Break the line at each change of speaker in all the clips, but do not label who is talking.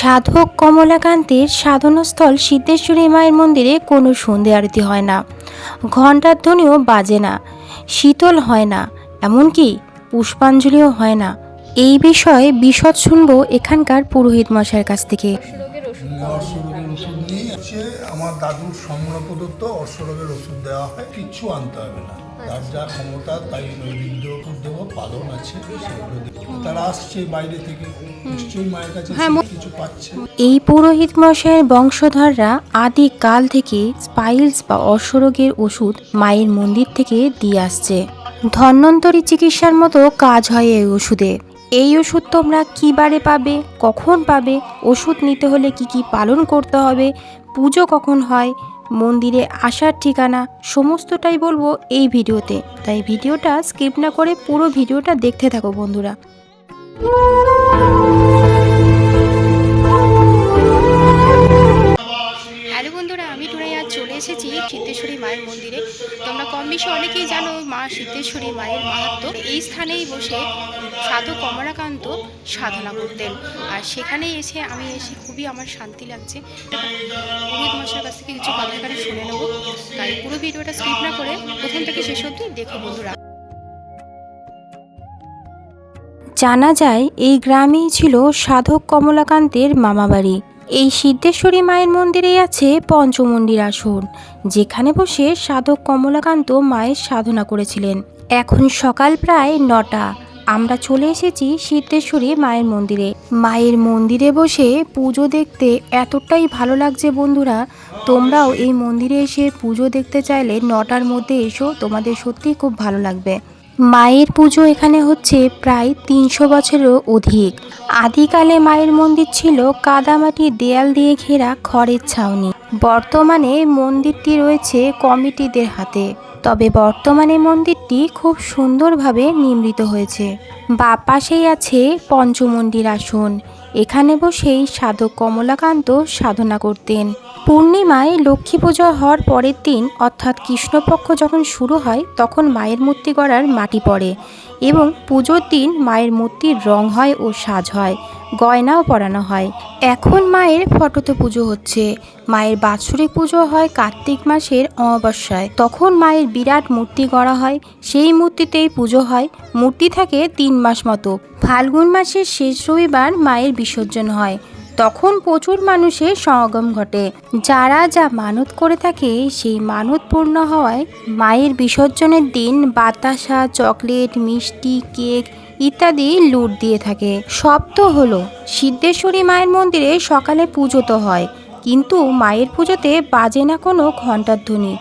সাধক কমলাকান্তের সাধনাস্থল সিদ্ধেশ্বরী মায়ের মন্দিরে কোনো সন্ধে আরতি হয় না। ঘণ্টার ধ্বনিও বাজে না, শীতল হয় না, এমনকি পুষ্পাঞ্জলিও হয় না। এই বিষয়ে বিশদ শুনব এখানকার পুরোহিত মশাইয়ের কাছ থেকে।
আমার দাদুর সংগ্রহ প্রদত্ত অর্শরোগের ওষুধ দেওয়া হয়। কিচ্ছু আনতে হবে না। যা ক্ষমতা তাই নৈবেদ্য পালন আছে তারা আসছে বাইরে থেকে নিশ্চয়ই মায়ের কাছে কিছু পাচ্ছে।
এই পুরোহিত মশাইয়ের বংশধররা আদি কাল থেকে স্পাইলস বা অশ্বরোগের ওষুধ মায়ের মন্দির থেকে দিয়ে আসছে। ধন্বন্তরী চিকিৎসার মতো কাজ হয় এই ওষুধে। এই ওষুধ তোমরা কী বারে পাবে কখন পাবে ওষুধ নিতে হলে কি কি পালন করতে হবে পুজো কখন হয় মন্দিরে আসার ঠিকানা সমস্তটাই বলব এই ভিডিওতে। তাই ভিডিওটা স্কিপ না করে পুরো ভিডিওটা দেখতে থাকো বন্ধুরা।
চলে এসেছি সিদ্ধেশ্বরী মায়ের মন্দিরে। তোমরা কম বেশি অনেকেই জানো মা সিদ্ধেশ্বরী মায়ের মাহাত্ম। এই স্থানেই বসে সাধু কমলাকান্ত সাধনা করতেন। আর সেখানেই এসে আমি এসে খুবই আমার শান্তি লাগছে। পুরোহিত মশার কাছ থেকে কিছু কথা এখানে শুনে নেব। তাই পুরো ভিডিওটা স্কিপ না করে প্রথম থেকে শেষ অবধি দেখো বন্ধুরা।
জানা যায়, এই গ্রামেই ছিল সাধক কমলাকান্তের মামাবাড়ি। এই সিদ্ধেশ্বরী মায়ের মন্দিরেই আছে পঞ্চমন্দির আসন, যেখানে বসে সাধক কমলাকান্ত মায়ের সাধনা করেছিলেন। এখন সকাল প্রায় নটা, আমরা চলে এসেছি সিদ্ধেশ্বরী মায়ের মন্দিরে। মায়ের মন্দিরে বসে পুজো দেখতে এতটাই ভালো লাগছে বন্ধুরা, তোমরাও এই মন্দিরে এসে পুজো দেখতে চাইলে নটার মধ্যে এসো, তোমাদের সত্যিই খুব ভালো লাগবে। মায়ের পুজো এখানে হচ্ছে প্রায় তিনশো বছরেরও অধিক। আদিকালে মায়ের মন্দির ছিল কাদামাটির দেয়াল দিয়ে ঘেরা খড়ের ছাউনি। বর্তমানে মন্দিরটি রয়েছে কমিটিদের হাতে। তবে বর্তমানে মন্দিরটি খুব সুন্দরভাবে নির্মিত হয়েছে। বা পাশেই আছে পঞ্চমন্দির আসন। এখানে বসেই সাধক কমলাকান্ত সাধনা করতেন। পূর্ণিমায় লক্ষ্মী পুজো হওয়ার পরের দিন, অর্থাৎ কৃষ্ণপক্ষ যখন শুরু হয়, তখন মায়ের মূর্তি গড়ার মাটি পড়ে এবং পুজোর দিন মায়ের মূর্তির রং হয় ও সাজ হয়, গয়নাও পরানো হয়। এখন মায়ের ফটোতে পুজো হচ্ছে। মায়ের বাৎসরিক পুজো হয় কার্তিক মাসের অমাবস্যায়। তখন মায়ের বিরাট মূর্তি গড়া হয়, সেই মূর্তিতেই পুজো হয়। মূর্তি থাকে তিন মাস মতো। ফাল্গুন মাসের শেষ রবিবার মায়ের বিসর্জন হয়। তখন প্রচুর মানুষের সমাগম ঘটে। যারা যা মানত করে থাকে, সেই মানত পূর্ণ হওয়ায় মায়ের বিসর্জনের দিন বাতাসা, চকলেট, মিষ্টি, কেক ইত্যাদি লুট দিয়ে থাকে। সব তো হলো, সিদ্ধেশ্বরী মায়ের মন্দিরে সকালে পুজো তো হয়, কিন্তু মায়ের পুজোতে বাজে না কোনো ঘণ্টার ধ্বনি।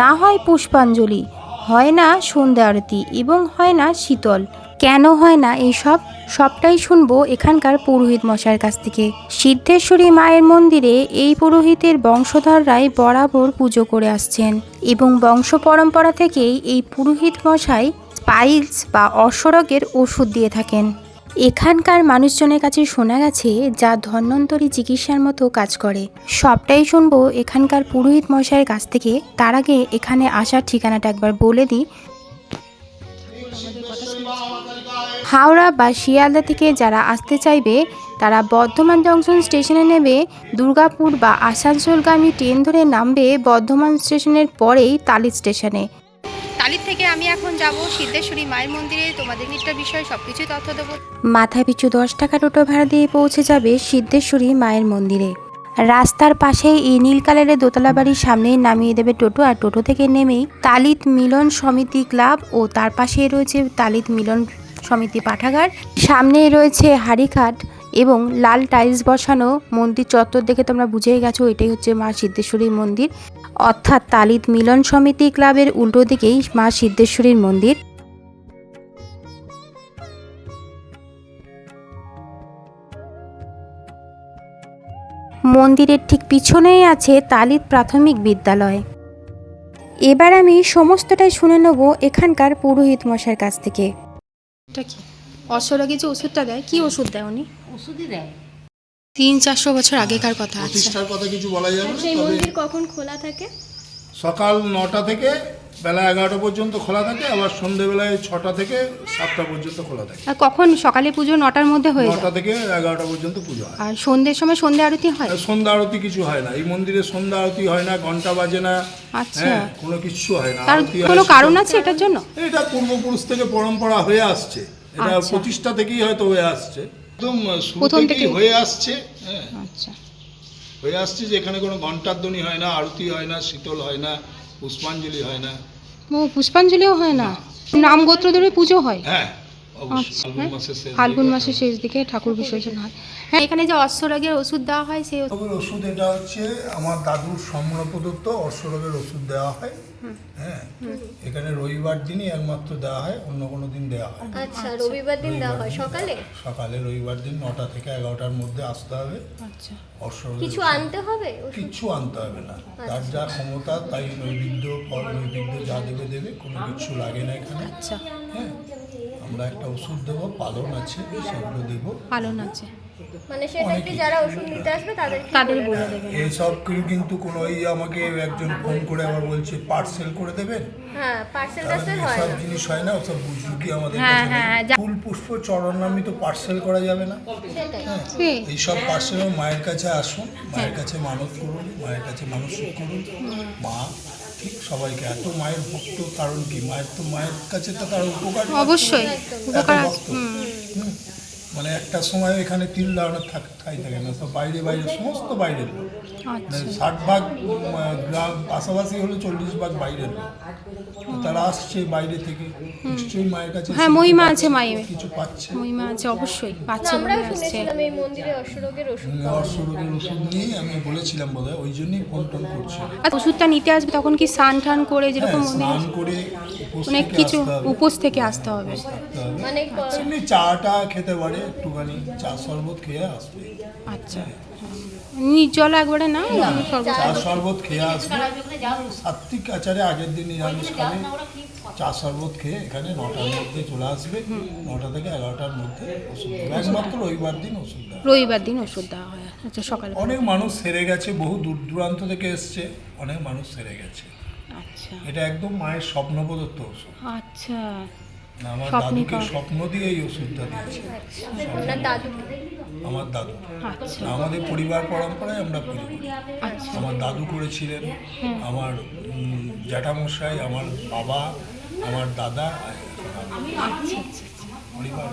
না হয় পুষ্পাঞ্জলি, হয় না সন্ধ্যা আরতি এবং হয় না শীতল। কেন হয় না এইসব সবটাই শুনব এখানকার পুরোহিত মশাইয়ের কাছ থেকে। সিদ্ধেশ্বরী মায়ের মন্দিরে এই পুরোহিতের বংশধররাই বরাবর পুজো করে আসছেন এবং বংশ পরম্পরা থেকেই এই পুরোহিত মশাই স্পাইলস বা অশ্বরোগের ওষুধ দিয়ে থাকেন। এখানকার মানুষজনের কাছে শোনা গেছে যা ধন্বন্তরী চিকিৎসার মতো কাজ করে। সবটাই শুনব এখানকার পুরোহিত মশাইয়ের কাছ থেকে। তার আগে এখানে আসার ঠিকানাটা একবার বলে দিই। হাওড়া বা শিয়ালদা থেকে যারা আসতে চাইবে তারা বর্ধমান জংশন স্টেশনে নেবে। দুর্গাপুর বা আসানসোলগামী ট্রেন ধরে নামবে বর্ধমান স্টেশনের পরেই তালিত স্টেশনে।
তালির থেকে আমি এখন যাব সিদ্ধেশ্বরী মায়ের মন্দিরে। তোমাদের একটা বিষয় সব কিছুই তথ্য দেবো।
মাথা পিছু দশ টাকা টোটো ভাড়া দিয়ে পৌঁছে যাবে সিদ্ধেশ্বরী মায়ের মন্দিরে। রাস্তার পাশেই এই নীল কালারের দোতলা বাড়ির সামনে নামিয়ে দেবে টোটো আর টোটো থেকে নেমেই তালিত মিলন সমিতি ক্লাব ও তার পাশে রয়েছে তালিত মিলন সমিতি পাঠাগার। সামনেই রয়েছে হাড়িঘাট এবং লাল টাইলস বসানো মন্দির চত্বর দেখে তোমরা বুঝেই গেছো, এটাই হচ্ছে মা সিদ্ধেশ্বরীর মন্দির। অর্থাৎ তালিত মিলন সমিতি ক্লাবের উল্টো দিকেই মা সিদ্ধেশ্বরীর মন্দির। মন্দিরের ঠিক পিছনেই আছে তালিত প্রাথমিক বিদ্যালয়। এবার আমি সমস্তটাই শুনে নেব এখানকার পুরোহিত মশাইয়ের কাছ থেকে।
এটা কি? অশ্বরোগে যে ওষুধটা দেয়? কি ওষুধ দেয় উনি?
ওষুধই দেয়।
তিন চারশো বছর আগেকার কথা আছে
প্রতিষ্ঠার কথা কিছু বলা যাবে না
সেই
তবে
মন্দির কখন খোলা থাকে?
সকাল নটা থেকে বেলা এগারোটা পর্যন্ত খোলা থাকে আবার সন্ধেবেলায় ছটা থেকে সাতটা পর্যন্ত খোলা থাকে।
আর কখন? সকালে পুজো নটার মধ্যে হয়ে যায়?
নটা থেকে এগারোটা পর্যন্ত পুজো হয়।
আর সন্ধ্যের সময় সন্ধ্যা আরতি হয়?
আর সন্ধ্যা আরতি কিছু হয় না। এই মন্দিরে সন্ধ্যা আরতি হয় না ঘণ্টা বাজে না।
আচ্ছা।
হ্যাঁ কোনো কিছু হয় না।
তার
আরতি হয়
কোনো কারণ আছে এটার জন্য?
এটা পূর্বপুরুষ থেকে পরম্পরা হয়ে আসছে। এটা
আচ্ছা।
প্রতিষ্ঠা থেকেই হয়তো হয়ে আসছে। একদম শুরু
প্রথম
থেকেই
থেকেই?
হয়ে আসছে হ্যাঁ।
আচ্ছা।
হয়ে আসছে যে এখানে কোনো ঘণ্টার ধ্বনি হয় না আরতি হয় না শীতল হয় না। পুষ্পাঞ্জলি হয় না।
ও পুষ্পাঞ্জলিও হয় না? নাম গোত্র ধরে পুজো হয়?
হ্যাঁ
আচ্ছা,
ফাল্গুন
হ্যাঁ।
মাসের শেষ দিকে।
মাসের শেষ দিকে ঠাকুর বিসর্জন হয়। হ্যাঁ এখানে যে অশ্বরাগের ওষুধ দেওয়া হয় সেই ওষুধ-
ওষুধ এটা হচ্ছে আমার দাদুর সম্র প্রদত্ত অর্শরোগের ওষুধ দেওয়া হয়। হ্যাঁ এখানে রবিবার দিনই একমাত্র দেওয়া হয় অন্য কোনো দিন দেওয়া হয়
আচ্ছা রবিবার দিন দেওয়া হয় সকালে?
সকালে রবিবার দিন নটা থেকে এগারোটার মধ্যে আসতে হবে।
আচ্ছা।
কিছু আনতে হবে?
কিচ্ছু আনতে হবে না। তার যা ক্ষমতা তাই নৈবেদ্য ফল নৈবেদ্য যা দেবে দেবে কোনো কিছু লাগে না এখানে।
আচ্ছা।
হ্যাঁ আমরা একটা ওষুধ দেবো পালন আছে সেগুলো দেবো।
পালন আছে।
মানে সেটা কি যারা ওষুধ নিতে আসবে তাদের
তাদের বলে দেবেন
এইসব কি- কিন্তু কোনো ওই আমাকে একজন ফোন করে আবার বলছে পার্সেল করে দেবেন?
হ্যাঁ পার্সেল টার্সেল হয়
এসব জিনিস হয় না ওসব বুঝুকি আমাদের
হ্যাঁ, হ্যাঁ,
ফুল পুষ্প চরণ নামি তো পার্সেল করা যাবে না।
সেটাই।
হ্যাঁ
কি?
এইসব পার্সেল মায়ের কাছে আসুন মায়ের কাছে মানত করুন মায়ের কাছে মানসিক করুন। মা ঠিক সবাইকে এত মায়ের ভক্ত কারণ কি? মায়ের তো মায়ের কাছে তো তার উপকার
অবশ্যই উপকার হুম।
মানে একটা সময় এখানে তিল থাক ঠাই থাকে না সব বাইরে বাইরে সমস্ত বাইরের লোক।
আচ্ছা।
মানে ষাট ভাগ গ্রাম পাশাপাশি হলো চল্লিশ ভাগ বাইরের লোক। তারা আসছে বাইরে থেকে। নিশ্চয়ই মায়ের কাছে
হ্যাঁ, মহিমা আছে মায়ের।
কিছু পাচ্ছে।
মহিমা আছে অবশ্যই পাচ্ছে আসছে
শুনেছিলাম এই মন্দিরে অশ্বরোগের ওষুধ পাওয়া
ওষুধ নিয়েই আমি বলেছিলাম বোধ ওই জন্যই ফোন টোন করছি।
আর ওষুধটা নিতে আসবে তখন কি স্নান টান করে যেরকম
হ্যাঁ, স্নান করে
অনেক কিছু উপোস থেকে আসতে হবে।
মানে
এমনি চাটা খেতে পারে। একটুখানি চা শরবত খেয়ে আসবে।
আচ্ছা। নির্জল একবারে না
চা শরবত খেয়ে আসবে। সাত্বিক আচারে আগের দিন নিরামিষ খাবে। চা শরবত খেয়ে এখানে নটার মধ্যে চলে আসবে। নটা থেকে এগারোটার মধ্যে ওষুধ একমাত্র রবিবার দিন ওষুধ
রবিবার দিন ওষুধ দেওয়া হয়। আচ্ছা সকালে
অনেক মানুষ সেরে গেছে বহু দূর দূরান্ত থেকে এসছে। অনেক মানুষ সেরে গেছে।
আচ্ছা।
এটা একদম মায়ের স্বপ্ন প্রদত্ত ওষুধ।
আচ্ছা।
আমার দাদুকে স্বপ্ন দিয়ে এই ওষুধটা দিয়েছে। আমার দাদু।
আচ্ছা।
আমাদের পরিবার পরম্পরায় আমরা পুজো করি।
আচ্ছা।
আমার দাদু করেছিলেন আমার জ্যাঠামশাই আমার বাবা আমার দাদা পরিবার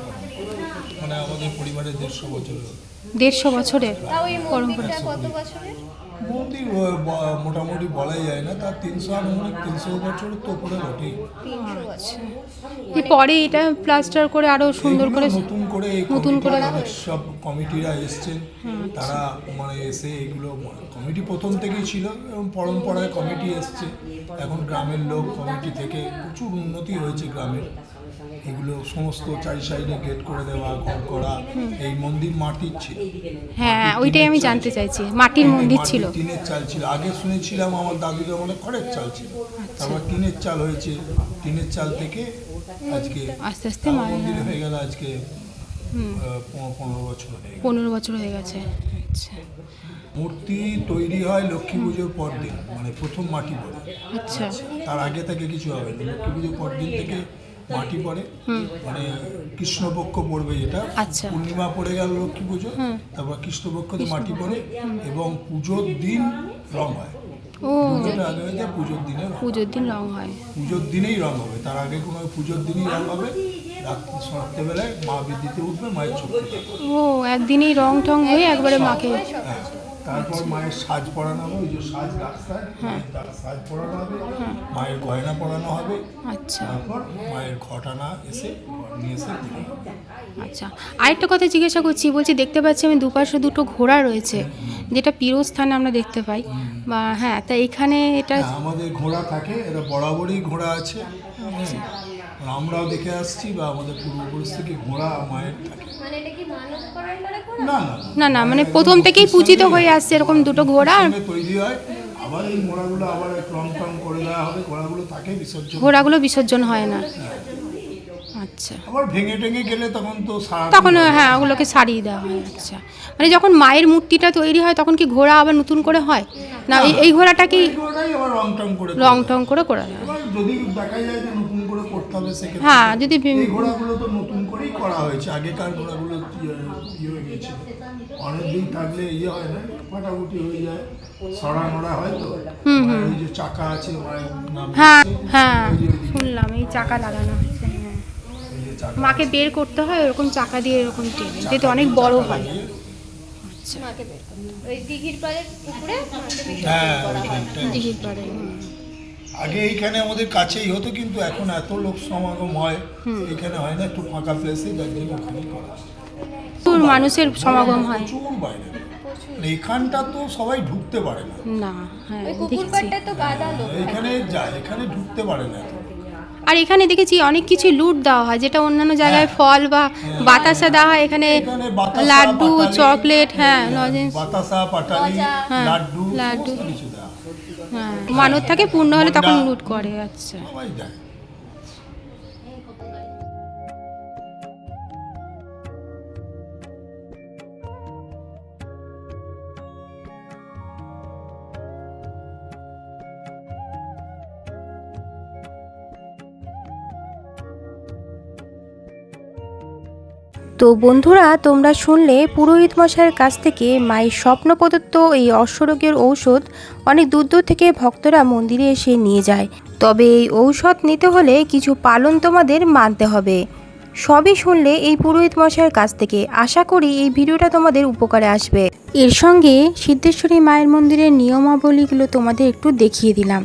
মানে আমাদের পরিবারের দেড়শো বছর
দেড়শো বছরের
পরম্পরা।
কত বছরের?
মন্দির মোটামুটি বলাই যায় না। তার তিনশো আনুমানিক তিনশো বছরের তো উপরে
তিনশো
পরে এটা প্লাস্টার করে আরও সুন্দর করে
নতুন করে
নতুন করে-
সব কমিটিরা এসছেন তারা মানে এসে এগুলো কমিটি প্রথম থেকেই ছিল এবং পরম্পরায় কমিটি এসছে। এখন গ্রামের লোক কমিটি থেকে প্রচুর উন্নতি হয়েছে গ্রামের। এগুলো সমস্ত চারি সাইডে গেট করে দেওয়া ঘর করা এই মন্দির মাটির ছিল।
হ্যাঁ ওইটাই আমি জানতে। চাইছি মাটির মন্দির ছিল।
টিনের চাল ছিল। আগে শুনেছিলাম আমার দাদু মানে খড়ের চাল ছিল।
আচ্ছা।
তারপর টিনের চাল হয়েছে। টিনের চাল থেকে আজকে
আস্তে আস্তে
মন্দির হয়ে গেল আজকে পনেরো বছর হয়ে
পনেরো বছর হয়ে গেছে। আচ্ছা।
মূর্তি তৈরি হয় লক্ষ্মী পুজোর পর দিন মানে প্রথম মাটি পড়ে।
আচ্ছা।
তার আগে থেকে কিছু হবে না। লক্ষ্মী পুজোর পর দিন থেকে মাটি পড়ে মানে কৃষ্ণপক্ষ পড়বে যেটা।
আচ্ছা।
পূর্ণিমা পড়ে গেল লক্ষ্মী পুজো তারপর কৃষ্ণপক্ষতে মাটি পড়ে এবং পুজোর দিন রং হয়। পুজোর দিনে রং।
পুজোর দিন রং হয়।
পুজোর দিনেই রং হবে তার আগে কোনো পুজোর দিনই রং হবে। সন্ধ্যেবেলায় মা বিদ্যুতে উঠবে মায়ের চোখ
ও একদিনেই রং টং হয়ে একবারে মাকে
হ্যাঁ। তারপর মায়ের সাজ পরানো হবে ওই যে সাজ রাস্তায় তার সাজ পরানো হবে মায়ের গয়না পরানো হবে
আচ্ছা।
তারপর মায়ের ঘটানা এসে নিয়ে এসে
আচ্ছা। আরেকটা কথা জিজ্ঞাসা করছি বলছি দেখতে পাচ্ছি আমি দুপাশে দুটো ঘোড়া রয়েছে যেটা পীরস্থানে আমরা দেখতে পাই বা হ্যাঁ তা এখানে এটা
হ্যাঁ, আমাদের ঘোড়া থাকে এটা বরাবরই ঘোড়া আছে। হ্যাঁ। আমরাও দেখে আসছি বা আমাদের পূর্বপুরুষ থেকে ঘোড়া মায়ের থাকে।
মানে এটা কি মানত করার দ্বারা করা?
না
না মানে প্রথম থেকেই পূজিত হয়ে আসছে এরকম দুটো ঘোড়া
তৈরি হয়। আবার এই ঘোড়াগুলো আবার রং টং করে দেওয়া হবে। ঘোড়াগুলো থাকে বিসর্জন
ঘোড়াগুলো বিসর্জন হয় না। আচ্ছা।
আবার ভেঙে টেঙে গেলে তখন তো
তখন হ্যাঁ ওগুলোকে সারিয়ে দেওয়া হয় আচ্ছা। মানে যখন মায়ের মূর্তিটা তৈরি হয় তখন কি ঘোড়া আবার নতুন করে হয়? না এই এই ঘোড়াটা কি
রং টং করে
রং টং করে করা হয়।
এবার যদি দেখা যায় যে নতুন করে করতে হবে সেক্ষেত্রে
হ্যাঁ, যদি
এই ঘোড়াগুলো তো নতুন করেই করা হয়েছে আগেকার ঘোড়াগুলো ইয়ে ইয়ে হয়ে গেছে অনেকদিন থাকলে ইয়ে হয় না ফাটাফুটি হয়ে যায় সরা নড়া হয় তো। ওই যে চাকা আছে
হ্যাঁ হ্যাঁ শুনলাম এই চাকা লাগানো হয়েছে হ্যাঁ। মাকে বের করতে হয় ওরকম চাকা দিয়ে এরকম টেনে। যেহেতু অনেক বড় হয়।
লাগিয়ে-
মাকে বের করতে। ওই দিঘির পাড়ে পুকুরে
হ্যাঁ
করা হয়।
দিঘির পাড়ে।
আগে এইখানে আমাদের কাছেই হতো কিন্তু এখন এত লোক সমাগম হয় এখানে হয় না একটু ফাঁকা প্লেসে যার জন্য ওখানেই করা
প্রচুর মানুষের সমাগম হয়।
প্রচুর বাইরে। মানে এখানটা তো সবাই ঢুকতে পারে না।
না হ্যাঁ দেখেছি।
তো গাদা লোক
এখানে যায় এখানে ঢুকতে পারে না।
আর এখানে দেখেছি অনেক কিছু লুট দেওয়া হয় যেটা অন্যান্য জায়গায় ফল বা বাতাসা দেওয়া হয় এখানে লাড্ডু চকলেট হ্যাঁ লজেন্স
বাতাসা পাটালি।
হ্যাঁ,
লাড্ডু
লাড্ডু।
সমস্ত কিছু দেওয়া হয়।
হ্যাঁ মানত থাকে পূর্ণ হলে তখন লুট করে আচ্ছা।
তো বন্ধুরা, তোমরা শুনলে পুরোহিত মশাইয়ের কাছ থেকে মায়ের স্বপ্ন প্রদত্ত এই অশ্বরোগের ঔষধ অনেক দূর দূর থেকে ভক্তরা মন্দিরে এসে নিয়ে যায়। তবে এই ঔষধ নিতে হলে কিছু পালন তোমাদের মানতে হবে। সবই শুনলে এই পুরোহিত মশাইয়ের কাছ থেকে। আশা করি এই ভিডিওটা তোমাদের উপকারে আসবে। এর সঙ্গে সিদ্ধেশ্বরী মায়ের মন্দিরের নিয়মাবলীগুলো তোমাদের একটু দেখিয়ে দিলাম।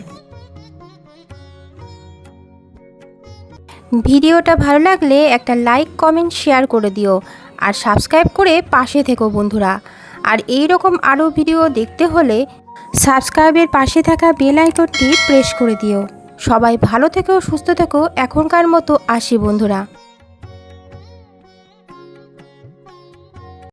ভিডিওটা ভালো লাগলে একটা লাইক, কমেন্ট, শেয়ার করে দিও আর সাবস্ক্রাইব করে পাশে থেকো বন্ধুরা। আর এই রকম আরও ভিডিও দেখতে হলে সাবস্ক্রাইবের পাশে থাকা বেল আইকনটি প্রেস করে দিও। সবাই ভালো থেকো, সুস্থ থেকো, এখনকার মতো আসি বন্ধুরা।